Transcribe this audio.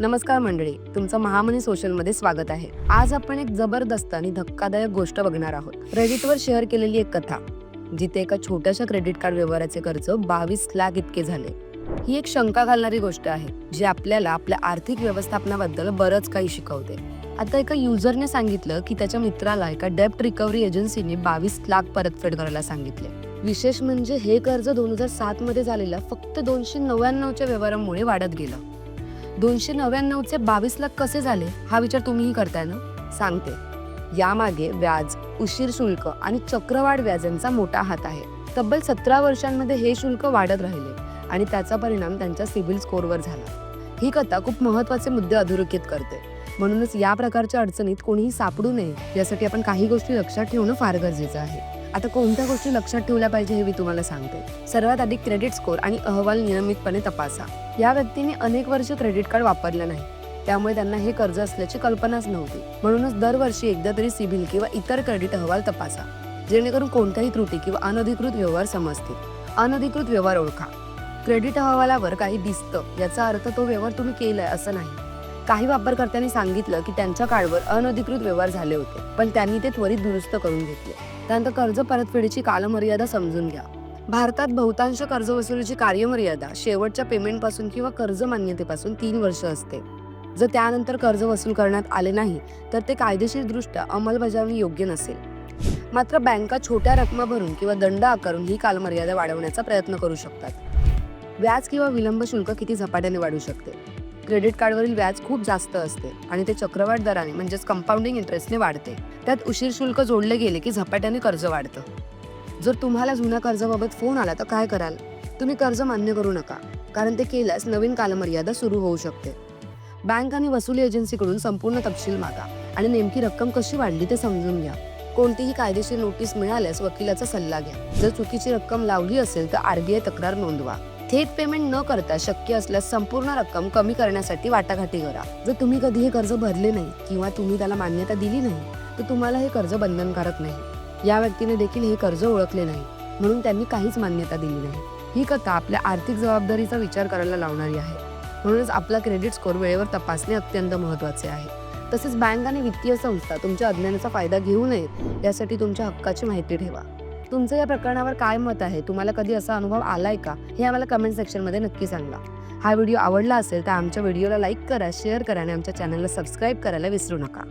नमस्कार मंडळी तुमचं महामनी सोशलमध्ये स्वागत आहे. आज आपण एक जबरदस्त आणि धक्कादायक गोष्ट बघणार आहोत. रेडिटवर शेअर केलेली एक कथा जिथे एका छोट्याशा क्रेडिट कार्ड व्यवहाराचे खर्च बावीस लाख इतके झाले. ही एक शंका घालणारी गोष्ट आहे जी आपल्याला आपल्या आर्थिक व्यवस्थापनाबद्दल बरंच काही शिकवते. आता एका युजरने सांगितलं की त्याच्या मित्राला एका डेप्ट रिकव्हरी एजन्सीने बावीस लाख परतफेड करायला सांगितले. विशेष म्हणजे हे कर्ज दोन हजार सात मध्ये झालेल्या फक्त दोनशे नव्याण्णवच्या व्यवहारामुळे वाढत गेलं. दोनशे नव्याण्णवचे बावीस लाख कसे झाले? हा विचार तुम्हीही करताय ना? सांगते. यामागे व्याज उशीर शुल्क आणि चक्रवाढ व्याज यांचा मोठा हात आहे. तब्बल सतरा वर्षांमध्ये हे शुल्क वाढत राहिले आणि त्याचा परिणाम त्यांच्या सिबिल स्कोअरवर झाला. ही कथा खूप महत्त्वाचे मुद्दे अधोरेखित करते. म्हणूनच या प्रकारच्या अडचणीत कोणीही सापडू नये यासाठी आपण काही गोष्टी लक्षात ठेवणं फार गरजेचं आहे. आता कोणत्या गोष्टी लक्षात ठेवल्या पाहिजे हे मी तुम्हाला सांगते. सर्वात आधी क्रेडिट स्कोअर आणि अहवाल नियमितपणे तपासा. या व्यक्तीने अनेक वर्ष क्रेडिट कार्ड वापरलं नाही. त्यामुळे त्यांना हे कर्ज असल्याची कल्पनाच नव्हती. म्हणूनच दरवर्षी एकदा तरी सिबिल किंवा इतर क्रेडिट अहवाल तपासा जेणेकरून कोणत्याही त्रुटी किंवा अनधिकृत व्यवहार समजतील. अनधिकृत व्यवहार ओळखा. क्रेडिट अहवालावर काही दिसतं याचा अर्थ तो व्यवहार तुम्ही केलाय असं नाही. काही वापरकर्त्यांनी सांगितलं की त्यांच्या कार्डवर अनधिकृत व्यवहार झाले होते पण त्यांनी ते त्वरित दुरुस्त करून घेतले. त्यानंतर कर्ज परतफेडीची कालमर्यादा समजून घ्या. भारतात बहुतांश कर्ज वसुलीची कार्यमर्यादा शेवटच्या पेमेंटपासून किंवा कर्ज मान्यतेपासून तीन वर्ष असते. जर त्यानंतर कर्ज वसूल करण्यात आले नाही तर ते कायदेशीरदृष्ट्या अंमलबजावणी योग्य नसेल. मात्र बँका छोट्या रकमा भरून किंवा दंड आकारून ही कालमर्यादा वाढवण्याचा प्रयत्न करू शकतात. व्याज किंवा विलंब शुल्क किती झपाट्याने वाढू शकते? क्रेडिट कार्डवरील व्याज खूप जास्त असते आणि ते चक्रवाढ दराने म्हणजेच कंपाऊंडिंग इंटरेस्टने वाढते. त्यात उशीर शुल्क जोडले गेले की झपाट्याने कर्ज वाढतं. जर तुम्हाला जुन्या कर्जाबाबत फोन आला तर काय कराल? तुम्ही कर्ज मान्य करू नका कारण ते केल्यास नवीन कालमर्यादा सुरू होऊ शकते. बँक आणि वसुली एजन्सीकडून संपूर्ण तपशील मागा आणि नेमकी रक्कम कशी वाढली ते समजून घ्या. कोणतीही कायदेशीर नोटीस मिळाल्यास वकिलाचा सल्ला घ्या. जर चुकीची रक्कम लावली असेल तर आरबीआय तक्रार नोंदवा. थेट पेमेंट न करता शक्य असल्यास संपूर्ण रक्कम कमी करण्यासाठी वाटाघाटी करा. जर तुम्ही कधी हे कर्ज भरले नाही किंवा तुम्ही त्याला मान्यता दिली नाही तर तुम्हाला हे कर्ज बंधनकारक नाही. या व्यक्तीने देखील हे कर्ज ओळखले नाही म्हणून त्यांनी काहीच मान्यता दिली नाही. ही कथा आपल्या आर्थिक जबाबदारीचा विचार करायला लावणारी आहे. म्हणूनच आपला क्रेडिट स्कोअर वेळेवर तपासणे अत्यंत महत्त्वाचे आहे. तसेच बँक आणि वित्तीय संस्था तुमच्या अज्ञानाचा फायदा घेऊ नयेत यासाठी तुमच्या हक्काची माहिती ठेवा. तुमचं या प्रकरणावर काय मत आहे? तुम्हाला कधी असा अनुभव आलाय का? हे आम्हाला कमेंट सेक्शनमध्ये नक्की सांगा. हा व्हिडिओ आवडला असेल तर आमच्या व्हिडिओला लाईक करा शेअर करा आणि आमच्या चॅनलला सबस्क्राईब करायला विसरू नका.